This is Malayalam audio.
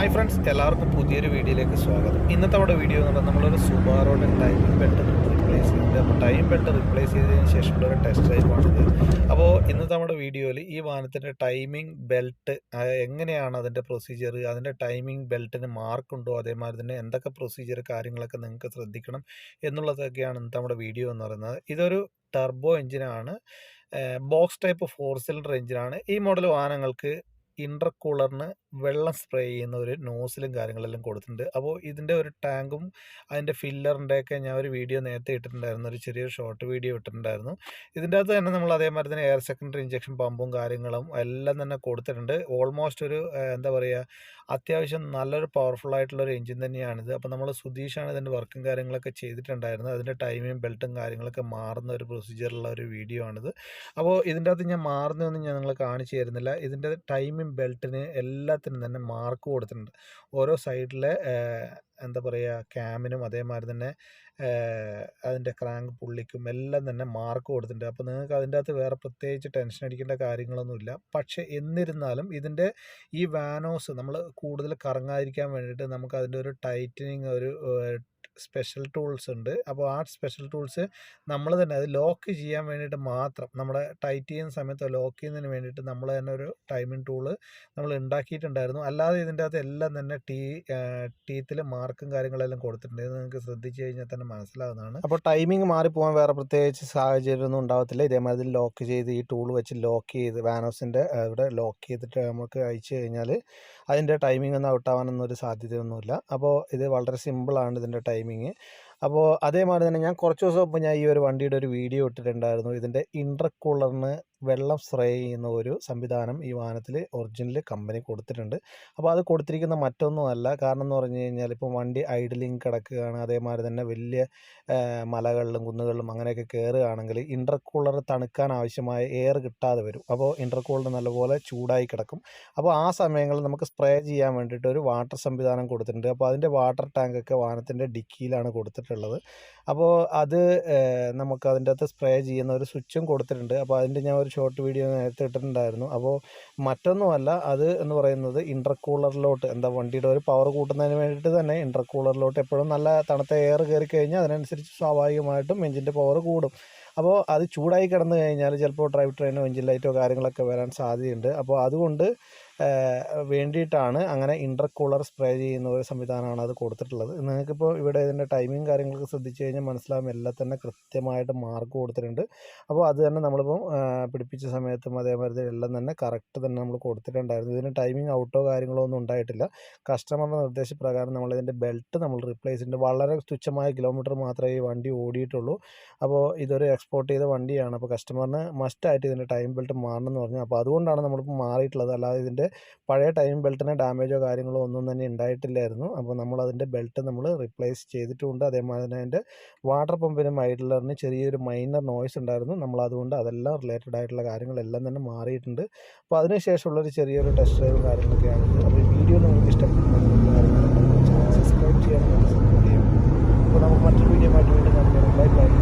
ഹായ് ഫ്രണ്ട്സ് എല്ലാവർക്കും പുതിയൊരു വീഡിയോയിലേക്ക് സ്വാഗതം. ഇന്നത്തെ അവിടെ വീഡിയോ എന്ന് പറഞ്ഞാൽ നമ്മളൊരു സുബാറോടെ ടൈമിംഗ് ബെൽറ്റ് റീപ്ലേസ് ചെയ്തിട്ട് അപ്പോൾ ടൈം ബെൽറ്റ് റീപ്ലേസ് ചെയ്തതിന് ശേഷമുള്ള ഒരു ടെസ്റ്റ് ഡ്രൈവാണിത് അപ്പോൾ ഇന്നത്തെ നമ്മുടെ വീഡിയോയിൽ ഈ വാഹനത്തിന്റെ ടൈമിംഗ് ബെൽറ്റ് എങ്ങനെയാണ് അതിന്റെ പ്രൊസീജിയർ അതിന്റെ ടൈമിംഗ് ബെൽറ്റിന് മാർക്കുണ്ടോ അതേമാതിരി തന്നെ എന്തൊക്കെ പ്രൊസീജിയർ കാര്യങ്ങളൊക്കെ നിങ്ങൾക്ക് ശ്രദ്ധിക്കണം എന്നുള്ളതൊക്കെയാണ് ഇന്നത്തെ നമ്മുടെ വീഡിയോ എന്ന് പറയുന്നത്. ഇതൊരു ടർബോ എഞ്ചിനാണ് ബോക്സ് ടൈപ്പ് ഫോർ സിലിണ്ടർ എഞ്ചിനാണ് ഈ മോഡൽ വാഹനങ്ങൾക്ക് ഇന്റർകൂളറിന് വെള്ളം സ്പ്രേ ചെയ്യുന്ന ഒരു നോസിലും കാര്യങ്ങളെല്ലാം കൊടുത്തിട്ടുണ്ട്. അപ്പോൾ ഇതിന്റെ ഒരു ടാങ്കും അതിന്റെ ഫില്ലറിന്റെയൊക്കെ ഞാൻ ഒരു വീഡിയോ നേരത്തെ ഇട്ടിട്ടുണ്ടായിരുന്നു. ഒരു ചെറിയൊരു ഷോർട്ട് വീഡിയോ ഇട്ടിട്ടുണ്ടായിരുന്നു. ഇതിന്റെ അകത്ത് തന്നെ നമ്മൾ അതേമാതിരി തന്നെ എയർ സെക്കൻഡറി ഇഞ്ചക്ഷൻ പമ്പും കാര്യങ്ങളും എല്ലാം തന്നെ കൊടുത്തിട്ടുണ്ട്. ഓൾമോസ്റ്റ് ഒരു എന്താ പറയുക അത്യാവശ്യം നല്ലൊരു പവർഫുൾ ആയിട്ടുള്ള ഒരു എഞ്ചിൻ തന്നെയാണിത്. അപ്പോൾ നമ്മൾ സുധീഷാണ് ഇതിന്റെ വർക്കും കാര്യങ്ങളൊക്കെ ചെയ്തിട്ടുണ്ടായിരുന്നത്. അതിന്റെ ടൈമും ബെൽറ്റും കാര്യങ്ങളൊക്കെ മാറുന്ന ഒരു പ്രൊസീജിയറുള്ള ഒരു വീഡിയോ ആണിത്. അപ്പോൾ ഇതിന്റെ അകത്ത് ഞാൻ മാറുന്നതൊന്നും ഞാൻ നിങ്ങളെ കാണിച്ചു തരുന്നില്ല. ഇതിന്റെ ടൈമും ബെൽറ്റിന് എല്ലാത്തിനും തന്നെ മാർക്ക് കൊടുത്തിട്ടുണ്ട്. ഓരോ സൈഡിലെ എന്താ പറയുക ക്യാമിനും അതേമാതിരി തന്നെ അതിന്റെ ക്രാങ്ക് പുള്ളിക്കും എല്ലാം തന്നെ മാർക്ക് കൊടുത്തിട്ടുണ്ട്. അപ്പോൾ നിങ്ങൾക്ക് അതിന്റെ അകത്ത് വേറെ പ്രത്യേകിച്ച് ടെൻഷൻ അടിക്കേണ്ട കാര്യങ്ങളൊന്നുമില്ല പക്ഷേ എന്നിരുന്നാലും ഇതിന്റെ ഈ വാനോസ് നമ്മൾ കൂടുതൽ കറങ്ങാതിരിക്കാൻ വേണ്ടിയിട്ട് നമുക്ക് അതിന്റെ ഒരു ടൈറ്റനിങ് ഒരു സ്പെഷ്യൽ ടൂൾസ് ഉണ്ട്. അപ്പോൾ ആ സ്പെഷ്യൽ ടൂൾസ് നമ്മൾ തന്നെ അത് ലോക്ക് ചെയ്യാൻ വേണ്ടിയിട്ട് മാത്രം നമ്മുടെ ടൈറ്റ് ചെയ്യുന്ന സമയത്ത് ലോക്ക് ചെയ്യുന്നതിന് വേണ്ടിയിട്ട് നമ്മൾ തന്നെ ഒരു ടൈമിംഗ് ടൂൾ നമ്മൾ ഉണ്ടാക്കിയിട്ടുണ്ടായിരുന്നു. അല്ലാതെ ഇതിന്റെ അകത്ത് എല്ലാം തന്നെ ടീ ടീത്തിൽ മാർക്കും കാര്യങ്ങളെല്ലാം കൊടുത്തിട്ടുണ്ട്. നിങ്ങൾക്ക് ശ്രദ്ധിച്ചു കഴിഞ്ഞാൽ തന്നെ മനസ്സിലാവുന്നതാണ്. അപ്പോൾ ടൈമിംഗ് മാറിപ്പോകാൻ വേറെ പ്രത്യേകിച്ച് സാഹചര്യമൊന്നും ഉണ്ടാവത്തില്ല. ഇതേമാതിരി ലോക്ക് ചെയ്ത് ഈ ടൂൾ വെച്ച് ലോക്ക് ചെയ്ത് വാനോസിന്റെ ഇവിടെ ലോക്ക് ചെയ്തിട്ട് നമുക്ക് അയച്ചു കഴിഞ്ഞാൽ അതിന്റെ ടൈമിംഗ് ഒന്നും ഔട്ടാവാനൊന്നും ഒരു സാധ്യതയൊന്നുമില്ല. അപ്പോൾ ഇത് വളരെ സിമ്പിളാണ് ഇതിന്റെ ടൈമിങ് അപ്പോൾ അതേമാതിരി തന്നെ ഞാൻ കുറച്ച് ദിവസം മുമ്പ് ഞാൻ ഈ ഒരു വണ്ടിയുടെ ഒരു വീഡിയോ ഇട്ടിട്ടുണ്ടായിരുന്നു. ഇതിന്റെ ഇന്റർകൂളറിന് വെള്ളം സ്പ്രേ ചെയ്യുന്ന ഒരു സംവിധാനം ഈ വാഹനത്തിൽ ഒറിജിനൽ കമ്പനി കൊടുത്തിട്ടുണ്ട്. അപ്പോൾ അത് കൊടുത്തിരിക്കുന്ന മറ്റൊന്നുമല്ല കാരണം എന്ന് പറഞ്ഞു കഴിഞ്ഞാൽ ഇപ്പോൾ വണ്ടി ഐഡലിങ് കിടക്കുകയാണ്. അതേമാതിരി തന്നെ വലിയ മലകളിലും കുന്നുകളിലും അങ്ങനെയൊക്കെ കയറുകയാണെങ്കിൽ ഇന്റർകൂളർ തണുക്കാൻ ആവശ്യമായ എയർ കിട്ടാതെ വരും. അപ്പോൾ ഇന്റർകൂളർ നല്ലപോലെ ചൂടായി കിടക്കും. അപ്പോൾ ആ സമയങ്ങളിൽ നമുക്ക് സ്പ്രേ ചെയ്യാൻ വേണ്ടിയിട്ട് ഒരു വാട്ടർ സംവിധാനം കൊടുത്തിട്ടുണ്ട്. അപ്പോൾ അതിന്റെ വാട്ടർ ടാങ്കൊക്കെ വാഹനത്തിന്റെ ഡിക്കിയിലാണ് കൊടുത്തിട്ടുള്ളത്. അപ്പോൾ അത് നമുക്ക് അതിന്റെ അകത്ത് സ്പ്രേ ചെയ്യുന്ന ഒരു സ്വിച്ചും കൊടുത്തിട്ടുണ്ട്. അപ്പോൾ അതിന്റെ ഞാൻ ഒരു ഷോർട്ട് വീഡിയോ നേരത്തെ ഇട്ടിട്ടുണ്ടായിരുന്നു. അപ്പോൾ മറ്റൊന്നുമല്ല അത് എന്ന് പറയുന്നത് ഇന്റർകൂളറിലോട്ട് എന്താ വണ്ടിയുടെ ഒരു പവർ കൂട്ടുന്നതിന് വേണ്ടിയിട്ട് തന്നെ ഇന്റർകൂളറിലോട്ട് എപ്പോഴും നല്ല തണുത്ത എയർ കയറി കഴിഞ്ഞാൽ അതിനനുസരിച്ച് സ്വാഭാവികമായിട്ടും എഞ്ചിന്റെ പവർ കൂടും. അപ്പോൾ അത് ചൂടായി കിടന്നു കഴിഞ്ഞാൽ ചിലപ്പോൾ ഡ്രൈവ് ട്രെയിനോ എഞ്ചിൻ ലൈറ്റോ കാര്യങ്ങളൊക്കെ വരാൻ സാധ്യതയുണ്ട്. അപ്പോൾ അതുകൊണ്ട് വേണ്ടിയിട്ടാണ് അങ്ങനെ ഇന്റർകൂളർ സ്പ്രേ ചെയ്യുന്ന ഒരു സംവിധാനമാണ് അത് കൊടുത്തിട്ടുള്ളത്. നിങ്ങൾക്കിപ്പോൾ ഇവിടെ ഇതിന്റെ ടൈമിങ് കാര്യങ്ങളൊക്കെ ശ്രദ്ധിച്ചു കഴിഞ്ഞാൽ മനസ്സിലാവും എല്ലാം തന്നെ കൃത്യമായിട്ട് മാർക്ക് കൊടുത്തിട്ടുണ്ട്. അപ്പോൾ അത് തന്നെ നമ്മളിപ്പം പിടിപ്പിച്ച സമയത്തും അതേമാതിരി എല്ലാം തന്നെ കറക്റ്റ് തന്നെ നമ്മൾ കൊടുത്തിട്ടുണ്ടായിരുന്നു. ഇതിന് ടൈമിംഗ് ഔട്ടോ കാര്യങ്ങളോ ഒന്നും ഉണ്ടായിട്ടില്ല. കസ്റ്റമറുടെ നിർദ്ദേശപ്രകാരം നമ്മൾ ഇതിന്റെ ബെൽറ്റ് നമ്മൾ റീപ്ലേസ് ചെയ്തിട്ടുണ്ട്. വളരെ തുച്ഛമായ കിലോമീറ്റർ മാത്രമേ ഈ വണ്ടി ഓടിയിട്ടുള്ളൂ. അപ്പോൾ ഇതൊരു എക്സ്പോർട്ട് ചെയ്ത വണ്ടിയാണ്. അപ്പോൾ കസ്റ്റമറിന് മസ്റ്റായിട്ട് ഇതിന്റെ ടൈം ബെൽറ്റ് മാറണം എന്ന് പറഞ്ഞു. അപ്പോൾ അതുകൊണ്ടാണ് നമ്മളിപ്പോൾ മാറിയിട്ടുള്ളത്. അല്ലാതെ ഇതിന്റെ പഴയ ടൈം ബെൽറ്റിന് ഡാമേജോ കാര്യങ്ങളോ ഒന്നും തന്നെ ഉണ്ടായിട്ടില്ലായിരുന്നു. അപ്പോൾ നമ്മൾ അതിന്റെ ബെൽറ്റ് നമ്മൾ റിപ്ലേസ് ചെയ്തിട്ടുമുണ്ട് അതേമാതിരി തന്നെ അതിന്റെ വാട്ടർ പമ്പിനും ഐഡലറിന് ചെറിയൊരു മൈനർ നോയ്സ് ഉണ്ടായിരുന്നു. നമ്മൾ അതുകൊണ്ട് അതെല്ലാം റിലേറ്റഡ് ആയിട്ടുള്ള കാര്യങ്ങളെല്ലാം തന്നെ മാറിയിട്ടുണ്ട്. അപ്പോൾ അതിനുശേഷമുള്ളൊരു ചെറിയൊരു ടെസ്റ്റ് ഡ്രൈവ് കാര്യങ്ങളൊക്കെയാണ്. അപ്പോൾ വീഡിയോ നിങ്ങൾക്ക് ഇഷ്ടപ്പെടുന്ന ചാനൽ സബ്സ്ക്രൈബ് ചെയ്യാൻ സപ്പോർട്ട് ചെയ്യും അപ്പോൾ നമുക്ക് മറ്റൊരു വീഡിയോ ആയിട്ട് വീണ്ടും കാണുമ്പോൾ ബൈ ബൈ